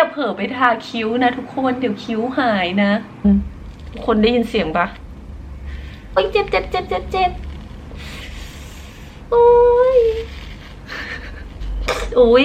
อย่าเผลอไปทาคิ้วนะทุกคนเดี๋ยวคิ้วหายนะทุกคนได้ยินเสียงปะโอ้ยเจ็บเจ็บเจ็บเจ็บเจ็บโอ้ยโอ้ย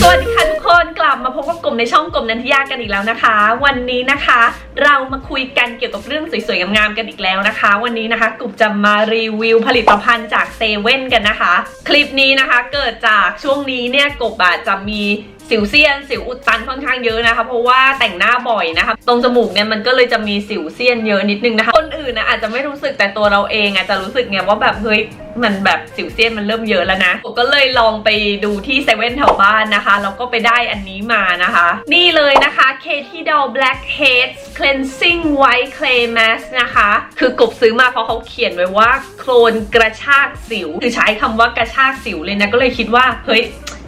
สวัสดีค่ะทุกคน กลับมาพบกับกลุ่มในช่องกลุ่มนันทิยากันอีกแล้วนะคะ วันนี้นะคะ เรามาคุยกันเกี่ยวกับเรื่องสวยๆงามๆกันอีกแล้วนะคะ วันนี้นะคะกลุ่มจะมารีวิวผลิตภัณฑ์จากเซเว่นกันนะคะ คลิปนี้นะคะเกิดจากช่วงนี้เนี่ยกบอะจะมี สิวเซียน สิวอุดตันค่อนข้างเยอะนะคะ เพราะว่าแต่งหน้าบ่อยนะคะ ตรงจมูกเนี่ยมันก็เลยจะมีสิวเซียนเยอะนิดนึงนะคะ คนอื่นนะอาจจะไม่รู้สึกแต่ตัวเราเองอาจจะรู้สึกไงว่าแบบเฮ้ยมันแบบสิวเซียนมันเริ่มเยอะแล้วนะผมก็เลยลองไปดูที่เซเว่นแถวบ้านนะคะแล้วก็ไปได้อันนี้มานะคะ นี่เลยนะคะ Katie Doll Blackheads Cleansing White Clay Mask นะคะ คือกบซื้อมาเพราะเขาเขียนไว้ว่าโคลนกระชากสิว คือใช้คำว่ากระชากสิวเลยนะ ก็เลยคิดว่า เฮ้ย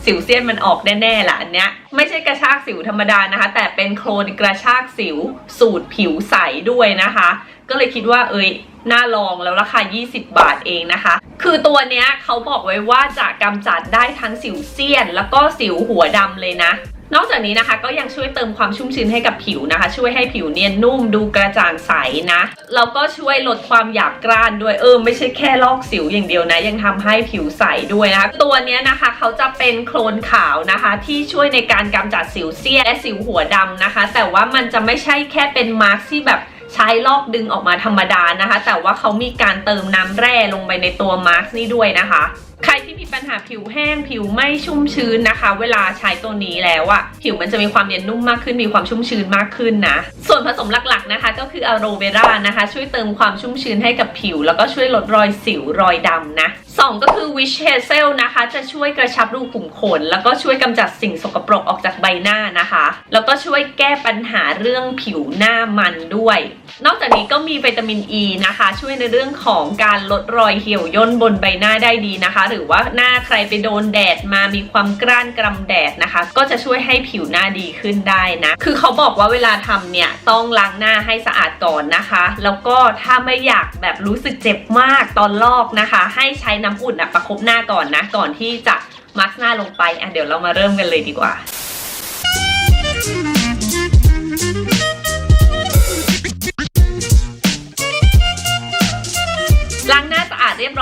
สิวเซียนมันออกแน่ๆล่ะอันเนี้ยไม่ใช่กระชากสิวธรรมดานะคะ แต่เป็นโคลนกระชากสิวสูตรผิวใสด้วยนะคะ ก็เลยคิดว่าเอ้ยน่าลองแล้วราคา 20 บาทเองนะคะ คือตัวเนี้ยเขาบอกไว้ว่าจะกำจัดได้ทั้งสิวเซียน แล้วก็สิวหัวดำเลยนะ นอกจากนี้นะคะก็ยังช่วยเติมความชุ่มชื้นให้กับผิวนะคะ ช่วยให้ผิวเนียนนุ่มดูกระจ่างใสนะแล้วก็ช่วยลดความหยาบกร้านด้วยเออไม่ใช่แค่ลอกสิวอย่างเดียวนะ ยังทำให้ผิวใสด้วยนะคะตัวนี้นะคะเขาจะเป็นโคลนขาวนะคะ ที่ช่วยในการกำจัดสิวเซียนและสิวหัวดำนะคะ แต่ว่ามันจะไม่ใช่แค่เป็นมาร์กที่แบบ ใช้ลอกดึงออกมาธรรมดานะคะ แต่ว่าเขามีการเติมน้ำแร่ลงไปในตัวมาร์คนี่ด้วยนะคะ ใครที่มีปัญหาผิวแห้งผิวไม่ชุ่มชื้นนะคะ เวลาใช้ตัวนี้แล้วอะผิวมันจะมีความเนียนนุ่มมากขึ้นมีความชุ่มชื้นมากขึ้นนะ ส่วนผสมหลักๆนะคะ ก็คืออะโรเวรานะคะ ช่วยเติมความชุ่มชื้นให้กับผิว แล้วก็ช่วยลดรอยสิวรอยดำนะสองก็คือ Witch Hazel นะคะ จะช่วยกระชับรูขุมขน แล้วก็ช่วยกำจัดสิ่งสกปรกออกจากใบหน้านะคะ แล้วก็ช่วยแก้ปัญหาเรื่องผิวหน้ามันด้วย นอกจากนี้ก็มีวิตามินอ e ีนะคะ ช่วยในเรื่องของการลดรอยเหี่ยวย่นบนใบหน้าได้ดีนะคะ หรือว่าหน้าใครไปโดนแดดมามีความกร้านกรำแดดนะคะ ก็จะช่วยให้ผิวหน้าดีขึ้นได้นะ คือเขาบอกว่าเวลาทำเนี่ยต้องล้างหน้าให้สะอาดก่อนนะคะ แล้วก็ถ้าไม่อยากแบบรู้สึกเจ็บมากตอนลอกนะคะ ให้ใช้น้ำอุ่นอะประคบหน้าก่อนนะก่อนที่จะมาร์หน้าลงไปอะเดี๋ยวเรามาเริ่มกันเลยดีกว่า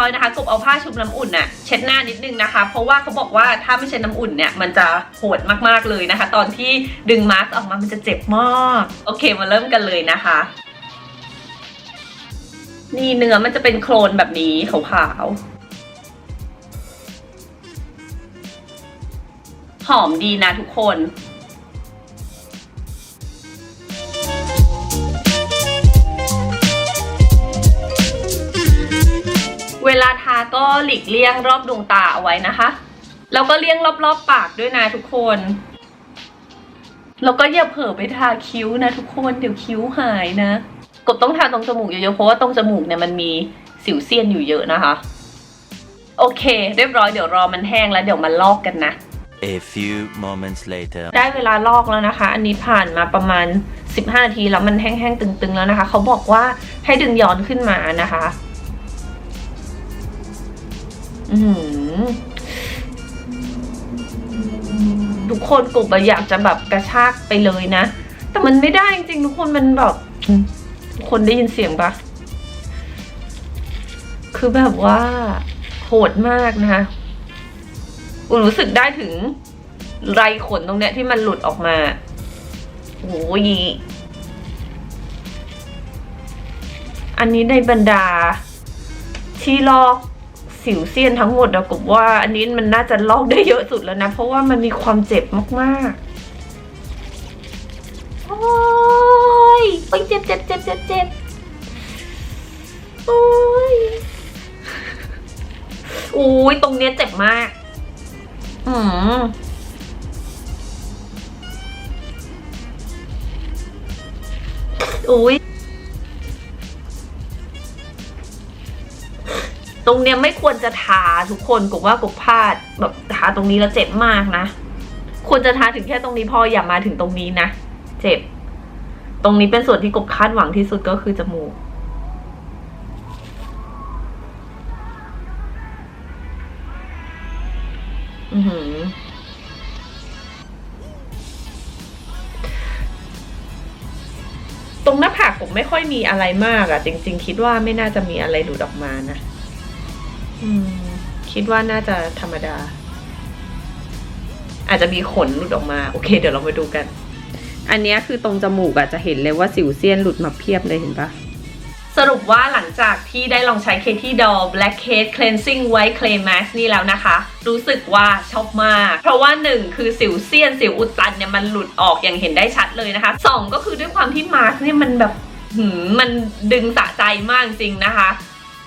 ร้อยนะคะกบเอาผ้าชุบน้ำอุ่นน่ะเช็ดหน้านิดนึงนะคะ เพราะว่าเขาบอกว่าถ้าไม่เช็ดน้ำอุ่นเนี่ยมันจะโหดมากๆเลยนะคะ ตอนที่ดึงมาสก์ออกมามันจะเจ็บมากโอเคมาเริ่มกันเลยนะคะ นี่เนื้อมันจะเป็นโคลนแบบนี้ขาวๆหอมดีนะทุกคน ก็หลีกเลี่ยงรอบดวงตาเอาไว้นะคะ แล้วก็เลี่ยงรอบๆปากด้วยนะทุกคน แล้วก็อย่าเผลอไปทาคิ้วนะทุกคนเดี๋ยวคิ้วหายนะกดต้องทาตรงจมูกเยอะๆเพราะว่าตรงจมูกเนี่ยมันมีสิวเซียนอยู่เยอะนะคะ โอเค เรียบร้อยเดี๋ยวรอมันแห้งแล้วเดี๋ยวมันลอกกันนะ A few moments later. ได้เวลาลอกแล้วนะคะ อันนี้ผ่านมาประมาณ 15นาทีแล้วมันแห้งๆตึงๆแล้วนะคะ เขาบอกว่าให้ดึงย้อนขึ้นมานะคะอือหือ ทุกคนกลุ่มอยากจะแบบกระชากไปเลยนะ แต่มันไม่ได้จริงๆทุกคนมันแบบทุกคนได้ยินเสียงปะคือแบบว่าโหดมากนะคะอุรู้สึกได้ถึงไรขนตรงเนี้ยที่มันหลุดออกมาโอ้ยอันนี้ในบรรดา ที่ลอก สิวเซียนทั้งหมดอะกบว่าอันนี้มันน่าจะลอกได้เยอะสุดแล้วนะ เพราะว่ามันมีความเจ็บมากๆ โอ้ยโอ้ยเจ็บเจ็บเจ็บเจ็บเจ็บโอ้ยโอ้ยตรงเนี้ยเจ็บมาก อืมอุ้ย ตรงเนี้ยไม่ควรจะทาทุกคนกบว่ากบพลาดแบบทาตรงนี้แล้วเจ็บมากนะ ควรจะทาถึงแค่ตรงนี้พออย่ามาถึงตรงนี้นะ เจ็บ ตรงนี้เป็นส่วนที่กบคาดหวังที่สุดก็คือจมูกอือตรงหน้าผากผมไม่ค่อยมีอะไรมากอะจริง ๆ คิดว่าไม่น่าจะมีอะไรหลุดออกมานะ อืม คิดว่าน่าจะธรรมดา อาจจะมีขนหลุดออกมา โอเค เดี๋ยวเรามาดูกัน อันเนี้ยคือตรงจมูกอะจะเห็นเลยว่าสิวเซียนหลุดมาเพียบเลยเห็นปะสรุปว่าหลังจากที่ได้ลองใช้ Katie Doll Black Case Cleansing White Clay Mask นี่แล้วนะคะ รู้สึกว่าชอบมาก เพราะว่าหนึ่งคือสิวเซียน สิวอุดตันเนี่ยมันหลุดออกอย่างเห็นได้ชัดเลยนะคะสองก็คือด้วยความที่มาร์กเนี่ยมันแบบหืมมันดึงสะใจมากจริงนะคะ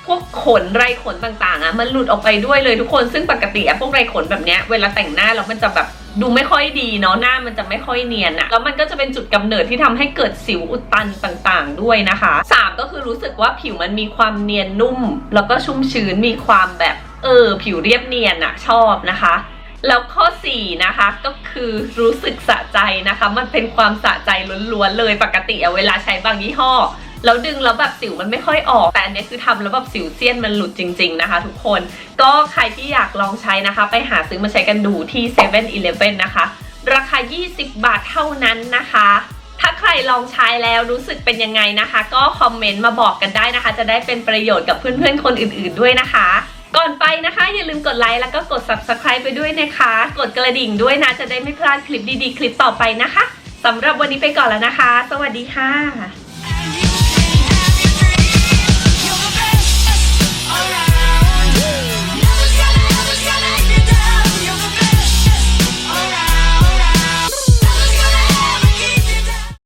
พวกขนไรขนต่างๆอะมันหลุดออกไปด้วยเลยทุกคนซึ่งปกติอะพวกไรขนแบบเนี้ยเวลาแต่งหน้าแล้วมันจะแบบดูไม่ค่อยดีเนาะหน้ามันจะไม่ค่อยเนียนอะแล้วมันก็จะเป็นจุดกำเนิดที่ทำให้เกิดสิวอุดตันต่างๆ ด้วยนะคะสามก็คือรู้สึกว่าผิวมันมีความเนียนนุ่ม แล้วก็ชุ่มชื้นมีความแบบเออผิวเรียบเนียนอะชอบนะคะแล้วข้อ 4 นะคะก็คือรู้สึกสะใจนะคะ มันเป็นความสะใจล้วนๆเลยปกติอะเวลาใช้บางยี่ห้อ แล้วดึงแล้วแบบสิวมันไม่ค่อยออก แต่อันนี้คือทำแล้วแบบสิวเซียนมันหลุดจริง ๆนะคะ ทุกคน ก็ใครที่อยากลองใช้นะคะ ไปหาซื้อมาใช้กันดูที่7 e เ e ่ e อนะคะ ราคา 20 บาทเท่านั้นนะคะ ถ้าใครลองใช้แล้วรู้สึกเป็นยังไงนะคะ ก็คอมเมนต์มาบอกกันได้นะคะ จะได้เป็นประโยชน์กับเพื่อนๆคนอื่น ๆด้วยนะคะก่อนไปนะคะ อย่าลืมกดไลค์แล้วก็กด subscribe ไปด้วยนะคะ กดกระดิ่งด้วยนะ จะได้ไม่พลาดคลิปดีๆ คลิปต่อไปนะคะสำหรับวันนี้ไปก่อนแล้วนะคะ สวัสดีค่ะ